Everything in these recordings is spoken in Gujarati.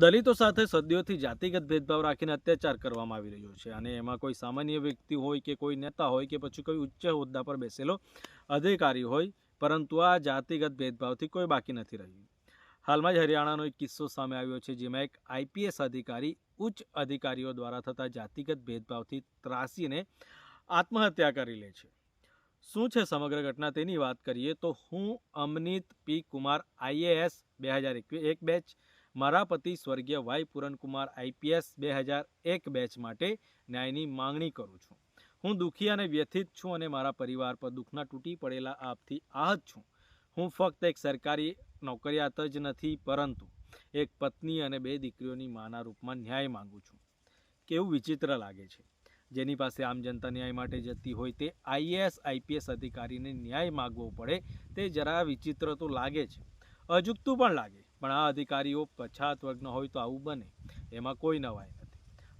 દલિતો સાથે સદીઓથી જાતિગત ભેદભાવ રાખીને અત્યાચાર કરવામાં આવી રહ્યો છે અને એમાં કોઈ સામાન્ય વ્યક્તિ હોય કે કોઈ નેતા હોય કે પછી કોઈ ઉચ્ચ હોદ્દા પર બેસેલો અધિકારી હોય, પરંતુ આ જાતિગત ભેદભાવથી કોઈ બાકી નથી રહ્યું. હાલમાં જ હરિયાણાનો એક કિસ્સો સામે આવ્યો છે, જેમાં એક આઈપીએસ અધિકારી ઉચ્ચ અધિકારીઓ દ્વારા થતા જાતિગત ભેદભાવથી ત્રાસીને આત્મહત્યા કરી લે છે. શું છે સમગ્ર ઘટના તેની વાત કરીએ તો હું અમનીત પી કુમાર આઈએએસ, બે હજાર એક બેચ મારા પતિ સ્વર્ગીય વાય પૂરનકુમાર આઈપીએસ બે હજાર એક બેચ માટે ન્યાયની માંગણી કરું છું. હું દુઃખી અને વ્યથિત છું અને મારા પરિવાર પર દુઃખના તૂટી પડેલા આપથી આહત છું. હું ફક્ત એક સરકારી નોકરિયાત જ નથી, પરંતુ એક પત્ની અને બે દીકરીઓની માના રૂપમાં ન્યાય માંગુ છું. કેવું વિચિત્ર લાગે છે. જેની પાસે આમ જનતા ન્યાય માટે જતી હોય તે આઈએએસ આઈપીએસ અધિકારીને ન્યાય માગવો પડે તે જરા વિચિત્ર તો લાગે છે. અજુકતું પણ લાગે પણ આ અધિકારીઓ પછાત વર્ગના હોય તો આવું બને. એમાં કોઈ નવાઈ નથી.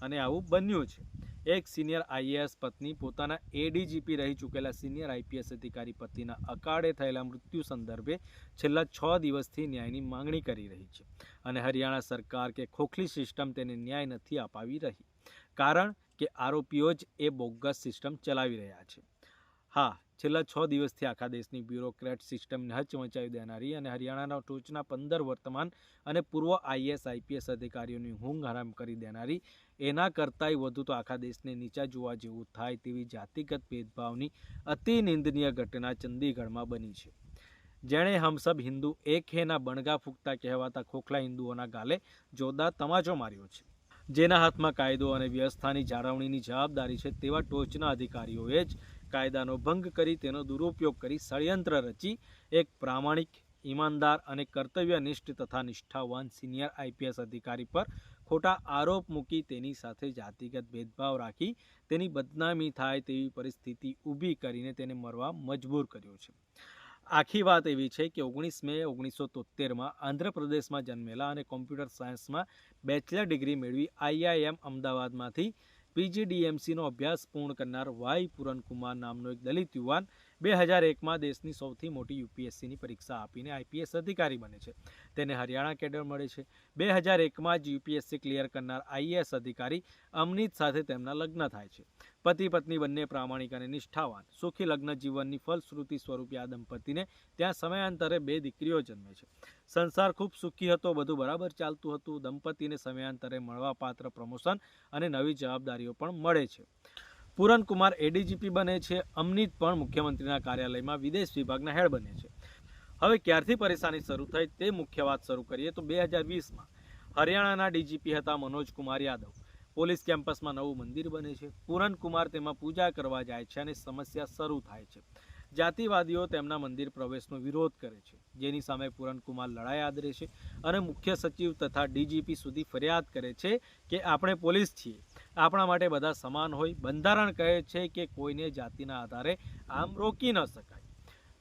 અને આવું બન્યું છે. એક સિનિયર આઈએએસ પત્ની પોતાના એડીજીપી રહી ચૂકેલા સિનિયર આઈપીએસ અધિકારી પતિના અકાળે થયેલા મૃત્યુ સંદર્ભે છેલ્લા છ દિવસથી ન્યાયની માંગણી કરી રહી છે અને હરિયાણા સરકાર કે ખોખલી સિસ્ટમ તેને ન્યાય નથી અપાવી રહી. કારણ કે આરોપીઓ જ એ બોગસ સિસ્ટમ ચલાવી રહ્યા છે. હા છેલ્લા છ દિવસથી આખા દેશની બ્યુરોક્રેટ સિસ્ટમને હચમચાવી દેનારી અને હરિયાણાના ટોચના પંદર વર્તમાન અને પૂર્વ આઈએસ આઈપીએસ અધિકારીઓની ઊંઘ હરામ કરી દેનારી. એના કરતાંય વધુ તો આખા દેશને નીચા જોવા જેવું થાય તેવી જાતિગત ભેદભાવની અતિ નિંદનીય ઘટના ચંદીગઢમાં બની છે. જેણે હમસબ હિન્દુ એક હેના બણગા ફૂંકતા કહેવાતા ખોખલા હિન્દુઓના ગાલે જોરદાર તમાચો માર્યો છે. જેના હાથમાં કાયદો અને વ્યવસ્થાની જાળવણીની જવાબદારી છે તેવા ટોચના અધિકારીઓએ જ કાયદાનો ભંગ કરી તેનો દુરુપયોગ કરી ષડયંત્ર રચી એક પ્રામાણિક, ઈમાનદાર અને કર્તવ્યનિષ્ઠ તથા નિષ્ઠાવાન સિનિયર આઈપીએસ અધિકારી પર ખોટા આરોપ મૂકી તેની સાથે જાતિગત ભેદભાવ રાખી તેની બદનામી થાય તેવી પરિસ્થિતિ ઊભી કરીને તેને મરવા મજબૂર કર્યો છે. આખી વાત એવી છે કે ઓગણીસ મે ઓગણીસો તોતેરમાં આંધ્રપ્રદેશમાં જન્મેલા અને કોમ્પ્યુટર સાયન્સમાં બેચલર ડિગ્રી મેળવી આઈઆઈએમ અમદાવાદમાંથી પીજીડીએમસીનો અભ્યાસ પૂર્ણ કરનાર વાય પૂરનકુમાર નામનો એક દલિત યુવાન બે હજાર એકમાં દેશની સૌથી મોટી યુપીએસસીની પરીક્ષા આપીને આઈપીએસ અધિકારી બને છે. તેને હરિયાણા કેડર મળે છે. બે હજાર એકમાં જ યુપીએસસી ક્લિયર કરનાર આઈએએસ અધિકારી અમનીત સાથે તેમના લગ્ન થાય છે. પતિ પત્ની બંને પ્રામાણિક અને નિષ્ઠાવાન, સુખી લગ્ન જીવનની ફલશ્રુતિ સ્વરૂપે આ દંપતીને ત્યાં સમયાંતરે બે દીકરીઓ જન્મે છે. સંસાર ખૂબ સુખી હતો, બધું બરાબર ચાલતું હતું. દંપતીને સમયાંતરે મળવાપાત્ર પ્રમોશન અને નવી જવાબદારીઓ પણ મળે છે. પૂરનકુમાર એડીજીપી બને છે, અમનીત પણ મુખ્યમંત્રીના કાર્યાલયમાં વિદેશ વિભાગના હેડ બને છે. હવે ક્યારથી પરેશાની શરૂ થઈ તે મુખ્ય વાત શરૂ કરીએ તો બે હજાર વીસમાં હરિયાણાના ડીજીપી હતા મનોજ કુમાર યાદવ. પોલીસ કેમ્પસમાં નવું મંદિર બને છે. પૂરનકુમાર તેમાં પૂજા કરવા જાય છે અને સમસ્યા શરૂ થાય છે. જાતિવાદીઓ તેમના મંદિર પ્રવેશનો વિરોધ કરે છે. જેની સામે પૂરનકુમાર લડાઈ આદરે છે અને મુખ્ય સચિવ તથા ડીજીપી સુધી ફરિયાદ કરે છે કે આપણે પોલીસ છીએ. આપણા માટે બધા સમાન હોય. બંધારણ કહે છે કે કોઈને જાતિના આધારે આમ રોકી ન શકાય.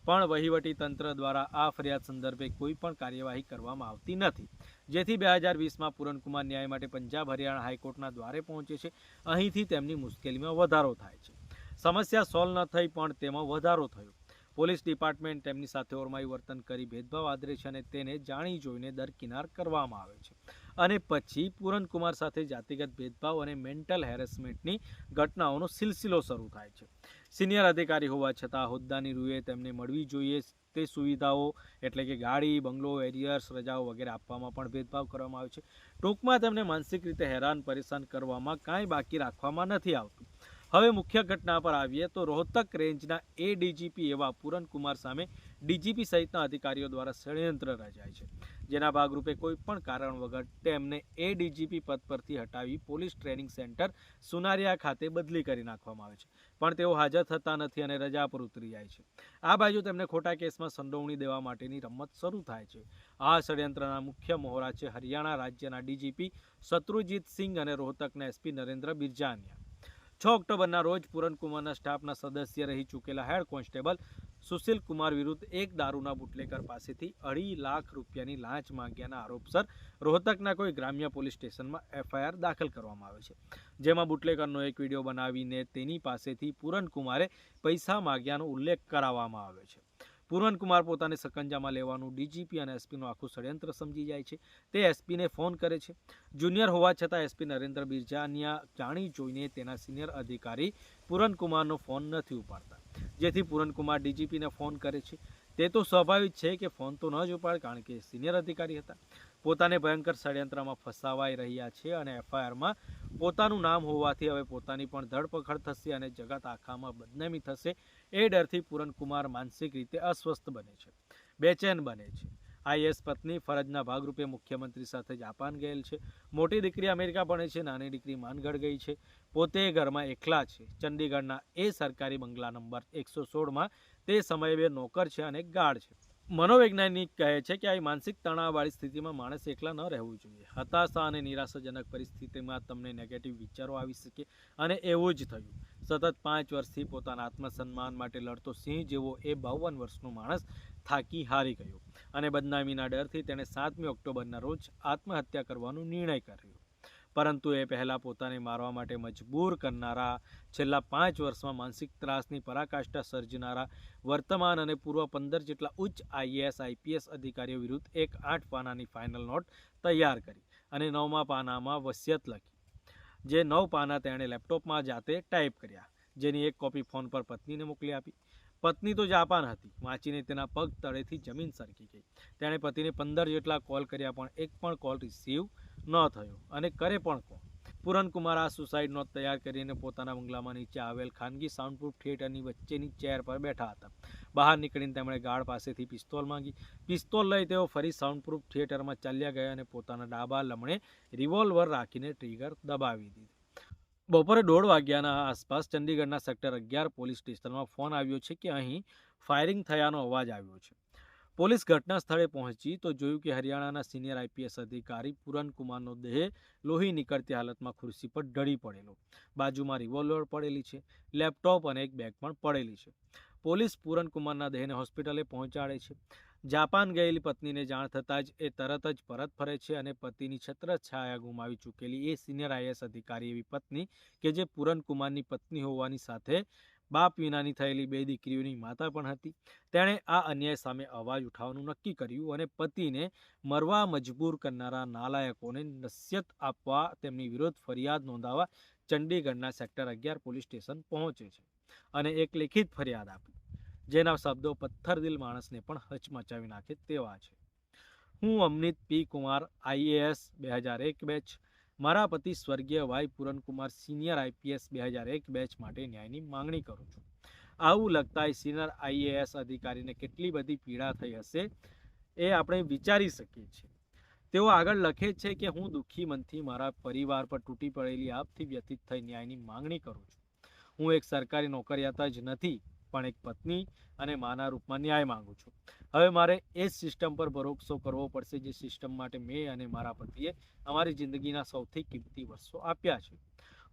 પણ વહીવટી તંત્ર દ્વારા આ ફરિયાદ સંદર્ભે કોઈ પણ કાર્યવાહી કરવામાં આવતી નથી. જેથી બે હજાર વીસમાં પૂરનકુમાર ન્યાય માટે પંજાબ, હરિયાણા હાઈકોર્ટના દ્વારે પહોંચે છે. અહીંથી તેમની મુશ્કેલીમાં વધારો થાય છે. સમસ્યા સોલ્વ ન થઈ પણ તેમાં વધારો થયો. પોલીસ ડિપાર્ટમેન્ટ તેમની સાથે ઓરમાયું વર્તન કરી ભેદભાવ આદરે છે અને તેને જાણી જોઈને દરકિનાર કરવામાં આવે છે. અને પછી પૂરનકુમાર સાથે જાતિગત ભેદભાવ અને મેન્ટલ હેરેસમેન્ટની ઘટનાઓનો સિલસિલો શરૂ થાય છે. સિનિયર અધિકારી હોવા છતાં હોદ્દાની રૂએ તેમને મળવી જોઈએ તે સુવિધાઓ, એટલે કે ગાડી, બંગલો, એરિયર્સ, રજાઓ વગેરે આપવામાં પણ ભેદભાવ કરવામાં આવે છે. ટૂંકમાં તેમને માનસિક રીતે હેરાન, પરેશાન કરવામાં કાંઈ બાકી રાખવામાં નથી આવતું. હવે મુખ્ય ઘટના પર આવીએ તો રોહતક રેન્જના એ ડીજીપી એવા પૂરનકુમાર સામે ડીજીપી સહિતના અધિકારીઓ દ્વારા ષડયંત્ર રચાય છે. જેના ભાગરૂપે કોઈ પણ કારણ વગર તેમને એ ડીજીપી પદ પરથી હટાવી પોલીસ ટ્રેનિંગ સેન્ટર સુનારિયા ખાતે બદલી કરી નાખવામાં આવે છે. પણ તેઓ હાજર થતા નથી અને રજા પર ઉતરી જાય છે. આ બાજુ તેમને ખોટા કેસમાં સંડોવણી દેવા માટેની રમત શરૂ થાય છે. આ ષડયંત્રના મુખ્ય મોહરા છે હરિયાણા રાજ્યના ડીજીપી શત્રુજીત સિંઘ અને રોહતકના એસપી નરેન્દ્ર બિરજાનિયા. છ ઓક્ટોબરના રોજ પૂરનકુમારના સ્ટાફના સદસ્ય રહી ચૂકેલા હેડ કોન્સ્ટેબલ સુશીલ કુમાર વિરુદ્ધ એક દારૂના બુટલેકર પાસેથી અઢી લાખ રૂપિયાની લાંચ માંગ્યાના આરોપસર રોહતકના કોઈ ગ્રામ્ય પોલીસ સ્ટેશનમાં એફઆઈઆર દાખલ કરવામાં આવે છે. જેમાં બુટલેકરનો એક વીડિયો બનાવીને તેની પાસેથી પૂરનકુમારે પૈસા માગ્યાનો ઉલ્લેખ કરાવવામાં આવે છે. પૂરનકુમાર પોતાને સકંજામાં લેવાનું ડીજીપી અને એસપીનું આખું ષડયંત્ર સમજી જાય છે. તે એસપીને ફોન કરે છે. જુનિયર હોવા છતાં એસપી નરેન્દ્ર બિરજાનિયા જાણી જોઈને તેના સિનિયર અધિકારી પૂરનકુમારનો ફોન નથી ઉપાડતા. જેથી પૂરનકુમાર ડીજીપીને ફોન કરે છે. તે તો સ્વાભાવિક છે કે ફોન તો ન જ ઉપાડ કારણ કે સિનિયર અધિકારી હતા. પોતાને ભયંકર ષડયંત્રમાં ફસાવાઈ રહ્યા છે અને એફઆઈઆરમાં પોતાનું નામ હોવાથી હવે પોતાની પણ ધરપકડ થશે અને જગત આખામાં બદનામી થશે. એ ડરથી પૂરનકુમાર માનસિક રીતે અસ્વસ્થ બને છે. બેચેન બને છે. આઈએસ પત્ની ફરજના ભાગરૂપે મુખ્યમંત્રી સાથે જાપાન ગયેલ છે. મોટી દીકરી અમેરિકા ભણે છે, નાની દીકરી માનગઢ ગઈ છે. પોતે ઘરમાં એકલા છે. ચંડીગઢના એ સરકારી બંગલા નંબર એકસો સોળમાં તે સમયે બે નોકર છે અને ગાઢ છે. મનોવૈજ્ઞાનિક કહે છે કે આ માનસિક તણાવવાળી સ્થિતિમાં માણસ એકલા ન રહેવું જોઈએ. હતાશા અને નિરાશાજનક પરિસ્થિતિમાં તમને નેગેટિવ વિચારો આવી શકે અને એવું જ થયું. સતત પાંચ વર્ષથી પોતાના આત્મસન્માન માટે લડતો સિંહ જેવો એ બાવન વર્ષનો માણસ થાકી હારી ગયો. અને બદનામીના ડરથી તેણે સાતમી ઓક્ટોબરના રોજ આત્મહત્યા કરવાનો નિર્ણય કર્યો. પરંતુ એ પહેલાં પોતાને મારવા માટે મજબૂર કરનારા, છેલ્લા પાંચ વર્ષમાં માનસિક ત્રાસની પરાકાષ્ઠા સર્જનારા, વર્તમાન અને પૂર્વ પંદર જેટલા ઉચ્ચ આઈએએસ, આઈપીએસ અધિકારીઓ વિરુદ્ધ એક આઠ પાનાની ફાઇનલ નોટ તૈયાર કરી અને નવમા પાનામાં વસિયત લખી. જે નવ પાના તેણે લેપટોપમાં જાતે ટાઈપ કર્યા. જેની એક કોપી ફોન પર પત્નીને મોકલી આપી. પત્ની તો જાપાન હતી. વાંચીને તેના પગ તળેથી જમીન સરકી ગઈ. તેણે પતિને પંદર જેટલા કોલ કર્યા પણ એક પણ કોલ રિસીવ ન થયો. અને કરે પણ કોણ? પૂરનકુમાર આ સુસાઇડ નોટ તૈયાર કરીને પોતાના બંગલામાં નીચે આવેલ ખાનગી સાઉન્ડપ્રૂફ થિયેટરની વચ્ચેની ચેર પર બેઠા હતા. બહાર નીકળીને તેમણે ગાર્ડ પાસેથી પિસ્તોલ માંગી. પિસ્તોલ લઈ તેઓ ફરી સાઉન્ડપ્રૂફ થિયેટરમાં ચાલ્યા ગયા અને પોતાના ડાબા લમણે રિવોલ્વર રાખીને ટ્રિગર દબાવી દીધી. બપોરે દોઢ વાગ્યાના આસપાસ ચંડીગઢના સેક્ટર અગિયાર પોલીસ સ્ટેશનમાં ફોન આવ્યો છે કે અહીં ફાયરિંગ થયાનો અવાજ આવ્યો છે. પોલીસ ઘટના સ્થળે પહોંચી તો જોયું કે હરિયાણાના સિનિયર આઈપીએસ અધિકારી પૂરનકુમારનો દેહ લોહી નીકળતી હાલતમાં ખુરશી પર ઢળી પડેલો. બાજુમાં રિવોલ્વર પડેલી છે લેપટોપ અને એક બેગ પણ પડેલી છે. પોલીસ પૂરનકુમારના દેહને હોસ્પિટલે પહોંચાડે છે. જાપાન ગયેલી પત્નીને જાણ થતાં જ એ તરત જ પરત ફરે છે અને પતિની છત્રછાયા ગુમાવી ચૂકેલી એ સિનિયર આઈએસ અધિકારી એવી પત્ની કે જે પૂરનકુમારની પત્ની હોવાની સાથે બાપ વિનાની થયેલી બે દીકરીઓની માતા પણ હતી. તેણે આ અન્યાય સામે અવાજ ઉઠાવવાનું નક્કી કર્યું અને પતિને મરવા મજબૂર કરનારા નાલાયકોને નસિયત આપવા તેમની વિરુદ્ધ ફરિયાદ નોંધાવવા ચંડીગઢના સેક્ટર અગિયાર પોલીસ સ્ટેશન પહોંચે છે અને એક લેખિત ફરિયાદ આપી. જેના શબ્દો પથ્થરદિલ માણસને પણ હચમચાવી નાખે તેવા છે. હું અમનિત પી. કુમાર આઈએએસ બે હજાર એક બેચ. મારા પતિ સ્વર્ગીય વાય. પૂરનકુમાર સિનિયર આઈપીએસ બે હજાર એક બેચ માટે ન્યાયની માંગણી કરું છું. આવું લગતા સિનિયર આઈએએસ અધિકારીને કેટલી બધી પીડા થઈ હશે એ આપણે વિચારી શકીએ છીએ. તેઓ આગળ લખે છે કે હું દુઃખી મનથી મારા પરિવાર પર તૂટી પડેલી આપથી વ્યથિત થઈ ન્યાયની માંગણી કરું છું. હું એક સરકારી નોકરિયાતા જ નથી. પણ એક પત્ની અને માના રૂપમાં ન્યાય માંગુ છું. હવે મારે એ જ સિસ્ટમ પર ભરોસો કરવો પડશે જે સિસ્ટમ માટે મેં અને મારા પતિએ અમારી જિંદગીના સૌથી કિંમતી વર્ષો આપ્યા છે.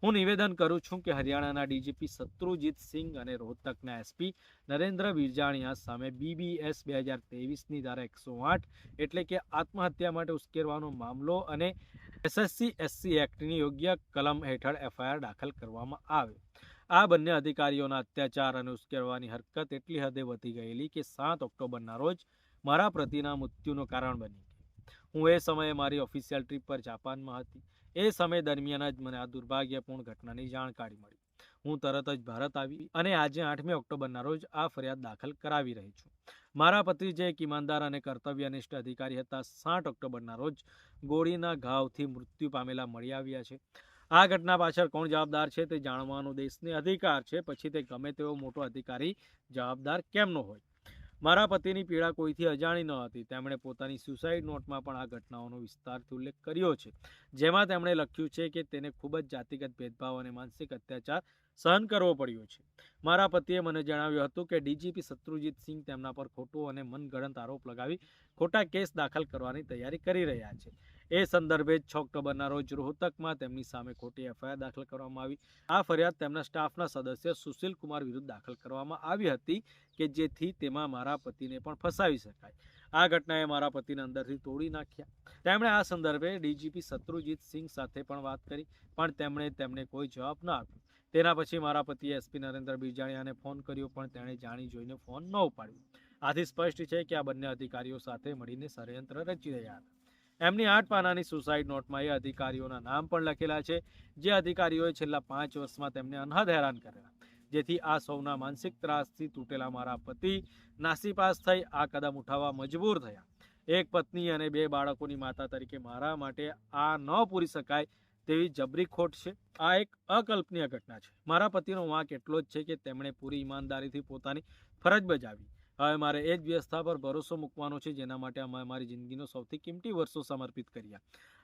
હું નિવેદન કરું છું કે હરિયાણાના ડીજીપી શત્રુજીત સિંઘ અને રોહતકના એસપી નરેન્દ્ર બિરજાણીયા સામે બીબીએસ બે હજાર ત્રેવીસની ધારા એકસો આઠ એટલે કે આત્મહત્યા માટે ઉશ્કેરવાનો મામલો અને એસએસસી, એસસી એક્ટની યોગ્ય કલમ હેઠળ એફઆઈઆર દાખલ કરવામાં આવે. આ બંને અધિકારીઓના અત્યાચાર અને ઉશ્કેરવાની હરકત એટલી હદે વધી ગયેલી કે સાત ઓક્ટોબરના રોજ મારા પ્રતિના મૃત્યુનું કારણ બની હું એ સમયે મારી ઓફિશિયલ ટ્રીપ પર જાપાનમાં હતી. એ સમય દરમિયાન જ મને આ દુર્ભાગ્યપૂર્ણ ઘટનાની જાણકારી મળી. હું તરત જ ભારત આવી અને આજે આઠમી ઓક્ટોબરના રોજ આ ફરિયાદ દાખલ કરાવી રહી છું. મારા પતિ જે એક ઈમાનદાર અને કર્તવ્યનિષ્ઠ અધિકારી હતા, સાત ઓક્ટોબરના રોજ ગોળીના ઘાવથી મૃત્યુ પામેલા મળી આવ્યા છે. આ ઘટના પાછળ કોણ જવાબદાર છે તે જાણવાનો દેશને અધિકાર છે. પછી તે ગમે તેવો મોટો અધિકારી જવાબદાર કેમ ન હોય? મારા પતિની પીડા કોઈથી અજાણી ન હતી. તેમણે પોતાની સુસાઇડ નોટમાં પણ આ ઘટનાઓનો વિસ્તારથી ઉલ્લેખ કર્યો છે. જેમાં તેમણે લખ્યું છે કે તેને ખૂબ જ જાતિગત ભેદભાવ અને માનસિક અત્યાચાર સહન કરવો પડ્યો છે. મારા પતિએ મને જણાવ્યું હતું કે ડીજીપી શત્રુજીત સિંહ તેમના પર ખોટો અને મનગણત આરોપ લગાવી ખોટા કેસ દાખલ કરવાની તૈયારી કરી રહ્યા છે. એ સંદર્ભે છ ઓક્ટોબરના રોજ રોહતકમાં તેમની સામે ખોટી એફઆઈઆર દાખલ કરવામાં આવી. આ ફરિયાદ તેમના સ્ટાફના સદસ્ય સુશીલ કુમાર વિરુદ્ધ દાખલ કરવામાં આવી હતી કે જેથી તેમાં મારા પતિને પણ ફસાવી શકાય. આ ઘટનાએ મારા પતિને અંદરથી તોડી નાખ્યા. તેમણે આ સંદર્ભે ડીજીપી શત્રુજીત સિંહ સાથે પણ વાત કરી, પણ તેમણે તેમને કોઈ જવાબ ન આપ્યો. તેના પછી મારા પતિએ એસપી નરેન્દ્ર બિરજાણીયાને ફોન કર્યો, પણ તેણે જાણી જોઈને ફોન ન ઉપાડ્યો. આથી સ્પષ્ટ છે કે આ બંને અધિકારીઓ સાથે મળીને ષડયંત્ર રચી રહ્યા હતા. એમની આઠ પાનાની સુસાઇડ નોટમાં એ અધિકારીઓના નામ પણ લખેલા છે, જે અધિકારીઓએ છેલ્લા પાંચ વર્ષમાં તેમને અનહદ હેરાન કરેલા જેથી આ સૌના માનસિક ત્રાસથી તૂટેલા મારા પતિ નાસીપાસ થઈ આ કદમ ઉઠાવવા મજબૂર થયા. એક પત્ની અને બે બાળકોની માતા તરીકે મારા માટે આ ન પૂરી શકાય તેવી જબરી ખોટ છે. આ એક અકલ્પનીય ઘટના છે. મારા પતિનો વાંક એટલો જ છે કે તેમણે પૂરી ઈમાનદારીથી પોતાની ફરજ બજાવી. હવે મારે એ જ વ્યવસ્થા પર ભરોસો મૂકવાનો છે જેના માટે અમે મારી જિંદગીનો સૌથી કિંમતી વર્ષો સમર્પિત કર્યા.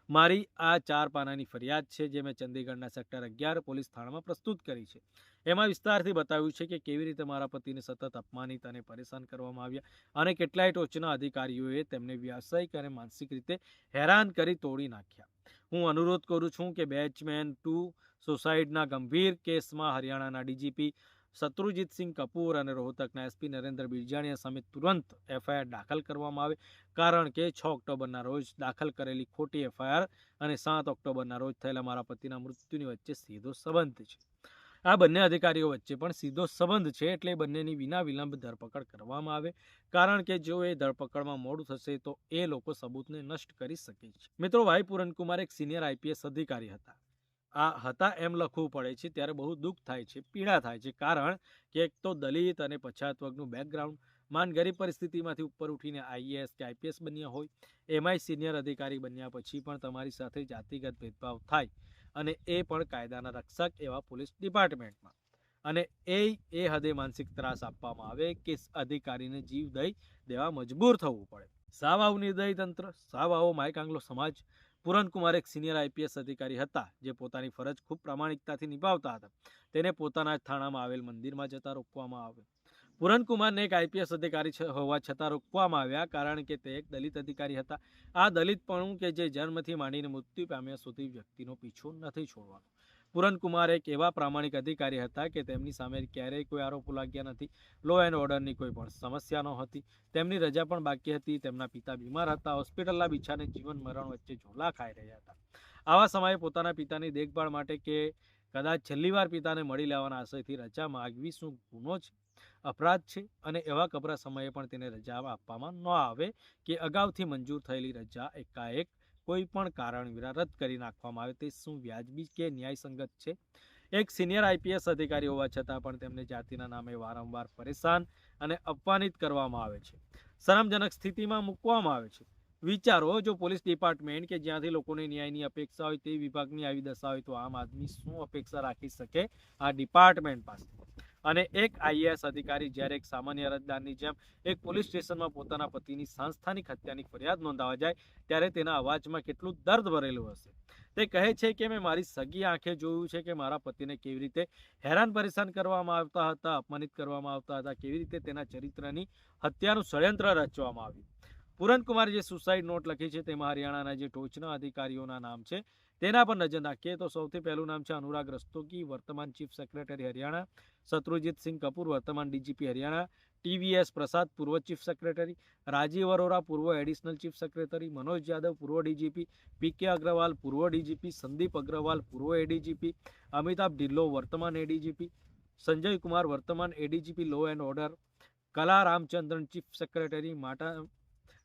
મારી આ ચાર પાનાની ફરિયાદ છે જે મેં ચંદીગઢના સેક્ટર અગિયાર પોલીસ થાણામાં પ્રસ્તુત કરી છે. એમાં વિસ્તારથી બતાવ્યું છે કે કેવી રીતે મારા પતિને સતત અપમાનિત અને પરેશાન કરવામાં આવ્યા અને કેટલાય ટોચના અધિકારીઓએ તેમને વ્યાવસાયિક અને માનસિક રીતે હેરાન કરી તોડી નાખ્યા. હું અનુરોધ કરું છું કે બેચમેન ટુ સુસાઇડના ગંભીર કેસમાં હરિયાણાના ડીજીપી શત્રુજીતસિંહ કપૂર અને રોહતકના એસપી નરેન્દ્ર બિરજાણીયા સામે તુરંત એફઆઈઆર દાખલ કરવામાં આવે. કારણ કે છ ઓક્ટોબરના રોજ દાખલ કરેલી ખોટી એફઆઈઆર અને સાત ઓક્ટોબરના રોજ થયેલા મારા પતિના મૃત્યુની વચ્ચે સીધો સંબંધ છે. આ બંને અધિકારીઓ વચ્ચે પણ સીધો સંબંધ છે એટલે બંનેની વિના વિલંબ ધરપકડ કરવામાં આવે. કારણ કે જો એ ધરપકડમાં મોડું થશે તો એ લોકો સબૂતને નષ્ટ કરી શકે છે. મિત્રો ભાઈ પૂરનકુમાર એક સિનિયર આઈપીએસ અધિકારી હતા. આ હતા એમ લખવું પડે છે ત્યારે બહુ દુઃખ થાય છે, પીડા થાય છે. કારણ કે એક તો દલિત અને પછાત વર્ગનું બેકગ્રાઉન્ડ માન ગરીબ પરિસ્થિતિમાંથી ઉપર ઉઠીને આઈએએસ કે આઈપીએસ બન્યા હોય. એમાંય સિનિયર અધિકારી બન્યા પછી પણ તમારી સાથે જાતિગત ભેદભાવ થાય. અને એ પણ કાયદાના રક્ષક એવા પોલીસ ડિપાર્ટમેન્ટમાં. અને એ એ હદે માનસિક ત્રાસ આપવામાં આવે કે અધિકારીને જીવ દઈ દેવા મજબૂર થવું પડે. સાવ આવું નિર્દય તંત્ર સાવ આવો માયકાંગલો સમાજ. પૂરણકુમાર એક સિનિયર આઈપીએસ અધિકારી હતા, જે પોતાની ફરજ ખૂબ પ્રામાણિકતાથી નિભાવતા હતા. તેને પોતાના જ થાણામાં આવેલ મંદિરમાં જતા રોકવામાં આવે પૂરનકુમારને એક આઈપીએસ અધિકારી હોવા છતાં રોકવામાં આવ્યા કારણ કે તે એક દલિત અધિકારી હતા. આ દલિતપણું કે જે જન્મથી માંડીને મૃત્યુ પામ્યા સુધી વ્યક્તિનો પીછો નથી છોડવાનો. પૂરણકુમાર એક એવા પ્રામાણિક અધિકારી હતા કે તેમની સામે ક્યારેય કોઈ આરોપો લાગ્યા નથી. લો એન્ડ ઓર્ડરની કોઈ પણ સમસ્યા ન હતી તેમની રજા પણ બાકી હતી. તેમના પિતા બીમાર હતા. હોસ્પિટલના બિછાને જીવન મરણ વચ્ચે ઝોલા ખાઈ રહ્યા હતા. આવા સમયે પોતાના પિતાની દેખભાળ માટે કે કદાચ છેલ્લી વાર પિતાને મળી લેવાના આશયથી રજા માગવી શું ગુનો છે અપરાધ છે? અને એવા કપરા સમયે પણ તેને રજા આપવામાં ન આવે કે અગાઉથી મંજૂર થયેલી રજા એકાએક કોઈ પણ કારણ વિના રદ કરી નાખવામાં આવે, તે શું વ્યાજબી કે ન્યાયસંગત છે? એક સિનિયર આઈપીએસ અધિકારી હોવા છતાં પણ તેમને જાતિના નામે વારંવાર પરેશાન અને અપમાનિત કરવામાં આવે છે. શરમજનક સ્થિતિમાં મૂકવામાં આવે છે. વિચારો જો પોલીસ ડિપાર્ટમેન્ટ કે જ્યાંથી લોકોને ન્યાયની અપેક્ષા હોય તે વિભાગની આવી દશા હોય તો આમ આદમી શું અપેક્ષા રાખી શકે આ ડિપાર્ટમેન્ટ પાસે? અને એક આઈએએસ અધિકારી જ્યારે એક સામાન્ય અરજદારની જેમ એક પોલીસ સ્ટેશનમાં પોતાના પતિની સંસ્થાનિક હત્યાની ફરિયાદ નોંધાવા જાય, ત્યારે તેના અવાજમાં કેટલું દર્દ ભરેલું હશે? તે કહે છે કે મેં મારી સગી આંખે જોયું છે કે મારા પતિને કેવી રીતે હેરાન પરેશાન કરવામાં આવતા હતા, અપમાનિત કરવામાં આવતા હતા, કેવી રીતે તેના ચરિત્રની હત્યાનું ષડયંત્ર રચવામાં આવ્યું. પૂરનકુમારે જે સુસાઇડ નોટ લખી છે તેમાં હરિયાણાના જે ટોચના અધિકારીઓના નામ છે, તેના પર નજર નાખીએ તો સૌથી પહેલું નામ છે અનુરાગ રસ્તોગી, વર્તમાન ચીફ સેક્રેટરી હરિયાણા, શત્રુજીત સિંહ કપૂર, વર્તમાન ડીજીપી હરિયાણા, ટીવીએસ પ્રસાદ પૂર્વ ચીફ સેક્રેટરી, રાજીવ અરોરા પૂર્વ additional chief secretary, Manoj Yadav પૂર્વ ડીજીપી, પી કે અગ્રવાલ પૂર્વ ડીજીપી, સંદીપ અગ્રવાલ પૂર્વ એડીજીપી, અમિતાભ ઢિલ્લો વર્તમાન એડીજીપી, સંજય કુમાર વર્તમાન એડીજીપી લો એન્ડ ઓર્ડર કલા રામચંદ્રન ચીફ સેક્રેટરી માતા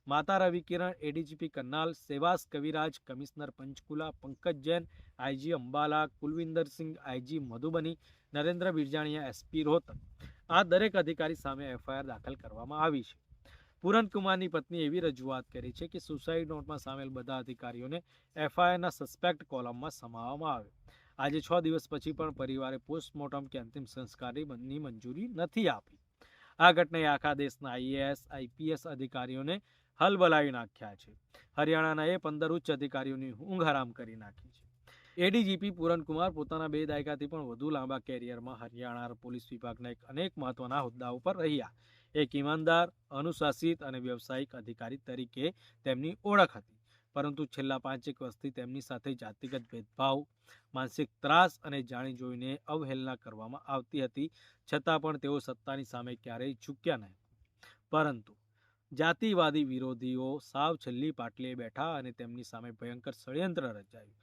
માતા Ravi Kiran ADGP Karnal સેવાસ Kaviraj, commissioner Panchkula, Pankaj Jain IG Ambala Kulwinder Singh IG Madhubani, Narendra Birjaniya SP Rohtak. આ દરેક અધિકારી સામે એફઆઈઆર દાખલ કરવામાં આવી છે. પૂરનકુમારની પત્ની એવી રજૂઆત કરી છે કે સુસાઇડ નોટમાં સામેલ બધા અધિકારીઓને એફઆઈઆરના સસ્પેક્ટ કોલમમાં સમાવવામાં આવે આજે છ દિવસ પછી પણ પરિવારે પોસ્ટમોર્ટમ કે અંતિમ સંસ્કારની મંજૂરી નથી આપી. આ ઘટનાએ આખા દેશના આઈએએસ આઈપીએસ અધિકારીઓને હલબલાવી નાખ્યા છે. હરિયાણાના એ પંદર ઉચ્ચ અધિકારીઓની ઊંઘ હરામ કરી નાખી છે. એડીજીપી પૂરનકુમાર પોતાના બે દાયકાથી પણ વધુ લાંબા કેરિયરમાં હરિયાણા પોલીસ વિભાગના એક અનેક મહત્વના હોદ્દા પર રહ્યા. એક ઈમાનદાર, અનુશાસિત અને વ્યવસાયિક અધિકારી તરીકે તેમની ઓળખ હતી. પરંતુ છેલ્લા પાંચેક વર્ષથી તેમની સાથે જાતિગત ભેદભાવ, માનસિક ત્રાસ અને જાણી જોઈને અવહેલના કરવામાં આવતી હતી. છતાં પણ તેઓ સત્તાની સામે ક્યારેય ઝૂક્યા નહીં. પરંતુ જાતિવાદી વિરોધીઓ સાવ છેલ્લી પાટલીએ બેઠા અને તેમની સામે ભયંકર ષડયંત્ર રચાયું.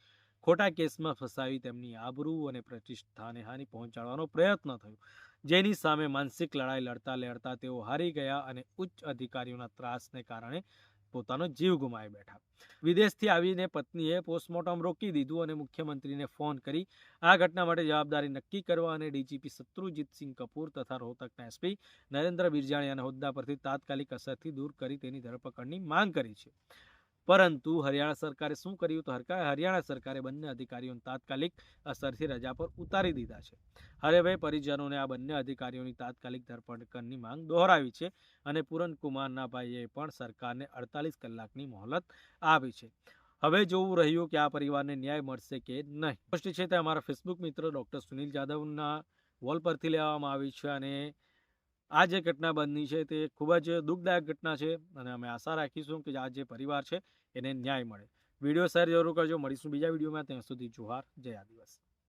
ખોટા કેસમાં ફસાવી તેમની આબરૂ અને પ્રતિષ્ઠાને હાનિ પહોંચાડવાનો પ્રયત્ન થયો. જેની સામે માનસિક લડાઈ લડતા લડતા તેઓ હારી ગયા અને ઉચ્ચ અધિકારીઓના ત્રાસને કારણે પોતાનો જીવ ગુમાવી બેઠા. વિદેશથી આવીને પત્નીએ પોસ્ટમોર્ટમ રોકી દીધું અને મુખ્યમંત્રીને ફોન કરી. આ ઘટના માટે જવાબદારી નક્કી કરવા અને ડીજીપી શત્રુજીતસિંહ કપૂર તથા રોહતકના એસપી નરેન્દ્ર બિરજાણીયાના હોદ્દા પરથી તાત્કાલિક અસરથી દૂર કરી તેની ધરપકડની માંગ કરી છે. પરંતુ હરિયાણા સરકારે શું કર્યું? તો હરિયાણા સરકારે બંને અધિકારીઓને તાત્કાલિક અસરથી રજા પર ઉતારી દીધા છે. હવે પરિજનોને આ બંને અધિકારીઓની તાત્કાલિક ધરપકડની માંગ દોહરાવી છે અને પૂરન કુમારના ભાઈએ પણ સરકારને અડતાલીસ કલાકની મોહલત આપી છે. હવે જોવું રહ્યું કે આ પરિવારને ન્યાય મળશે કે નહીં. સ્પષ્ટ છે તે અમારા ફેસબુક મિત્ર ડૉક્ટર સુનિલ જાદવના વોલ પરથી લેવામાં આવી છે અને આ જે ઘટના બની છે તે ખૂબ જ દુઃખદાયક ઘટના છે અને અમે આશા રાખીશું કે આ જે પરિવાર છે એને ન્યાય મળે. વીડિયો શેર જરૂર કરજો. મળીશું બીજા વિડીયોમાં. ત્યાં સુધી જુહાર. જય આદિવાસી.